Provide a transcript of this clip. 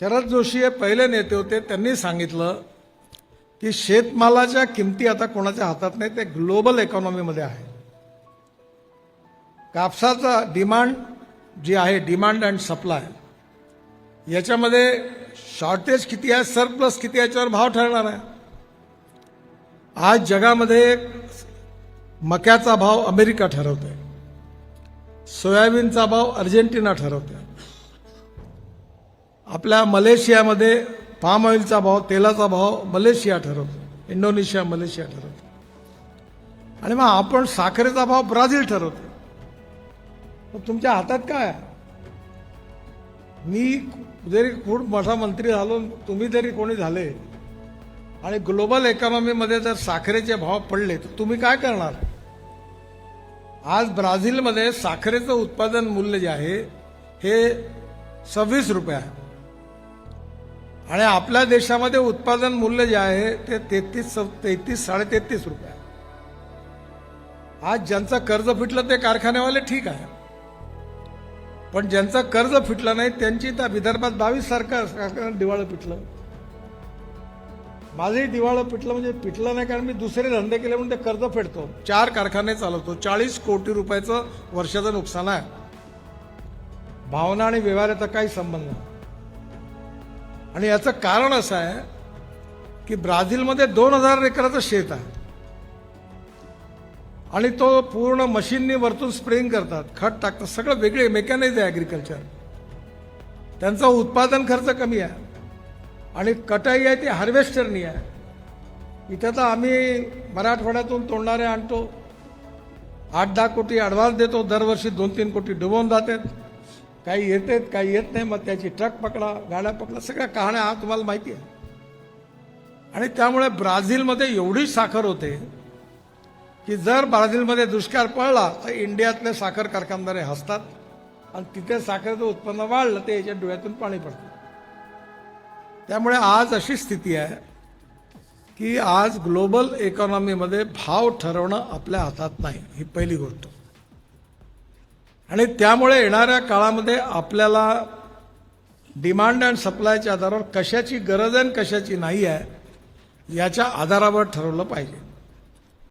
शरद जोशी हे पहिले नेते होते त्यांनी सांगितलं की शेतमालाच्या किमती आता कोणाच्या हातात नाही ते ग्लोबल इकॉनॉमीमध्ये आहे. कापसाचा डिमांड जी आहे डिमांड अँड सप्लाय याच्यामध्ये शॉर्टेज किती आहे सरप्लस किती याच्यावर भाव ठरणार आहे. आज जगामध्ये मक्याचा भाव अमेरिका ठरवते सोयाबीनचा भाव अर्जेंटिना ठरवते आपल्या मलेशियामध्ये पाम ऑइलचा भाव तेलाचा भाव मलेशिया ठरवतो. इंडोनेशिया मलेशिया ठरवतो. आणि मग आपण साखरेचा भाव ब्राझील ठरवतो. मग तुमच्या हातात काय? मी जरी खूप मोठा मंत्री झालो तुम्ही जरी कोणी झाले आणि ग्लोबल इकॉनॉमीमध्ये जर साखरेचे भाव पडले तर तुम्ही काय करणार? आज ब्राझीलमध्ये साखरेचं उत्पादन मूल्य जे आहे हे सव्वीस रुपये आहे. आणि आपल्या देशामध्ये उत्पादन मूल्य जे आहे ते तेहतीस तेहतीस साडेतेहतीस रुपये आज ज्यांचं कर्ज फिटलं ते कारखान्यावाले ठीक आहे. पण ज्यांचं कर्ज फिटलं नाही त्यांची त्या विदर्भात बावीस सारखं दिवाळं पिटलं. माझंही दिवाळं पिटलं म्हणजे पिटलं नाही कारण मी दुसरे धंदे केले म्हणून ते कर्ज फेडतो. चार कारखाने चालवतो. चाळीस कोटी रुपयाचं वर्षाचं नुकसान आहे. भावना आणि व्यवहाराचा काही संबंध नाही. आणि याचं कारण असं आहे की ब्राझीलमध्ये दोन हजार एकराचं शेत आहे. आणि तो पूर्ण मशीननी वरतून स्प्रेइंग करतात खत टाकतात सगळं वेगळे मेकॅनिज आहे ॲग्रिकल्चर त्यांचा उत्पादन खर्च कमी आहे. आणि कटाई आहे ती हार्वेस्टरनी आहे. इथं तर आम्ही मराठवाड्यातून तोडणारे आणतो. आठ दहा कोटी ॲडव्हान्स देतो दरवर्षी दोन तीन कोटी डुबवून जातात. काही येतात काही येत नाही मग त्याची ट्रक पकडा गाड्या पकडा सगळ्या कहाण्या हा तुम्हाला माहिती आहे. आणि त्यामुळे ब्राझीलमध्ये एवढी साखर होते की जर ब्राझीलमध्ये दुष्काळ पडला तर इंडियातले साखर कारखानदारे हसतात. आणि तिथे साखरेचं उत्पन्न वाढलं ते याच्या डोळ्यातून पाणी पडतं. त्यामुळे आज अशी स्थिती आहे की आज ग्लोबल इकॉनॉमीमध्ये भाव ठरवणं आपल्या हातात नाही ही पहिली गोष्ट. आणि त्यामुळे येणाऱ्या काळामध्ये आपल्याला डिमांड अँड सप्लायच्या आधारावर कशाची गरज आहे आणि कशाची नाही आहे याच्या आधारावर ठरवलं पाहिजे.